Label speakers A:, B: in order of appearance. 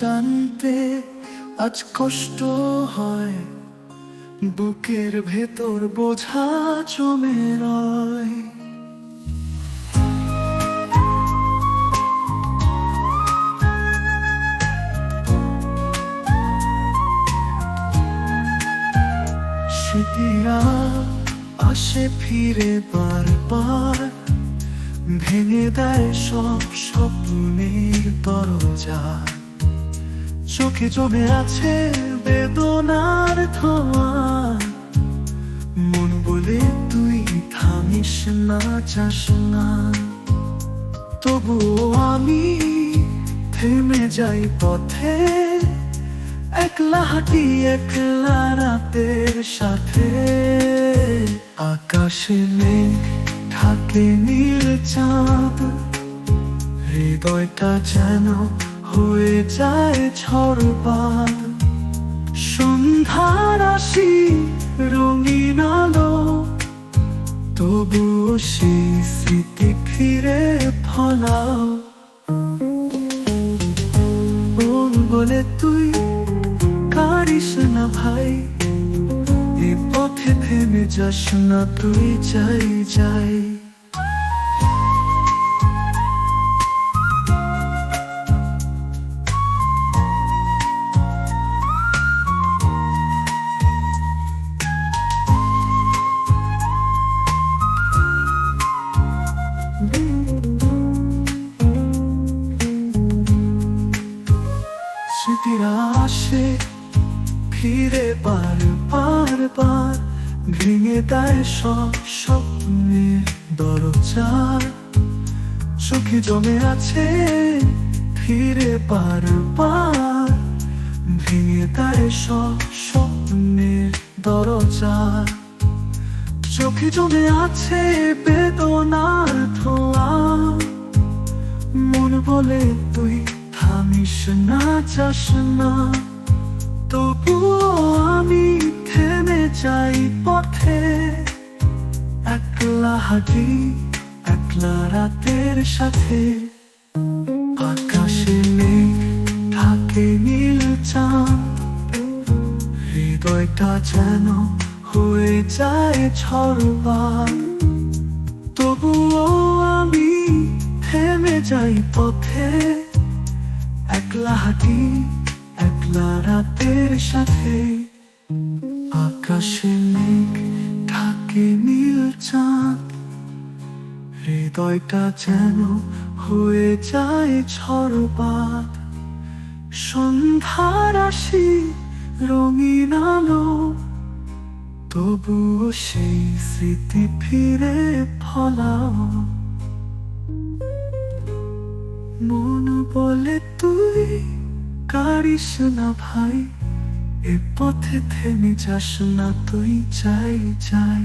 A: টানতে আজ কষ্ট হয়। বুকের ভেতর বোঝা জমে রয়। আসে ফিরে বারবার ভেঙে দেয় সব স্বপ্নের দরজা। চোখে জমে আছে বেদনার ধোয়া। মন বলে তুই থামিস না, চাস না। তবুও আমি থেমে যাই পথে, একলা হাঁটি, একলা রাতের সাথে। আকাশে মেঘ থাকে নীল চাঁদ। হৃদয়টা যেন হয়ে যায় ঝড়বাদ সন্ধ্যার আসি রঙিন আলো। তবুও সেই স্মৃতি ফিরে ফলাও। মন বলে তুই কারিস না ভাই। এ পথে থেমে যাস না, তুই যাই যাই। আসে ফিরে বার বার বার ভেঙে দেয় সব স্বপ্নের দরজা চোখে জমে আছে ফিরে বার বার ভেঙে দেয় সব স্বপ্নের দরজা চোখে জমে আছে বেদনার ধোয়া। মন বলে, তুই না চাস না, তবুও আমি থেমে যাই পথে। একলা হাঁটি, একলা রাতের সাথে। আকাশে মেঘ থাকে নীল চাঁদ। হৃদয়টা যেন হয়ে যায় ঝড়বান তবুও আমি থেমে যাই পথে। একলা হাঁটি একলা রাতের সাথে। আকাশে মেঘ ঢাকে নীল চাঁদ। হৃদয়টা যেন হয়ে যায় ঝড়বাদ সন্ধ্যার আসি রঙিন আলো। তবুও সেই স্মৃতি ফিরে ফলাও। মন বলে তুই কারিস না ভাই এ পথে থেমে যাস না তুই চাই চাই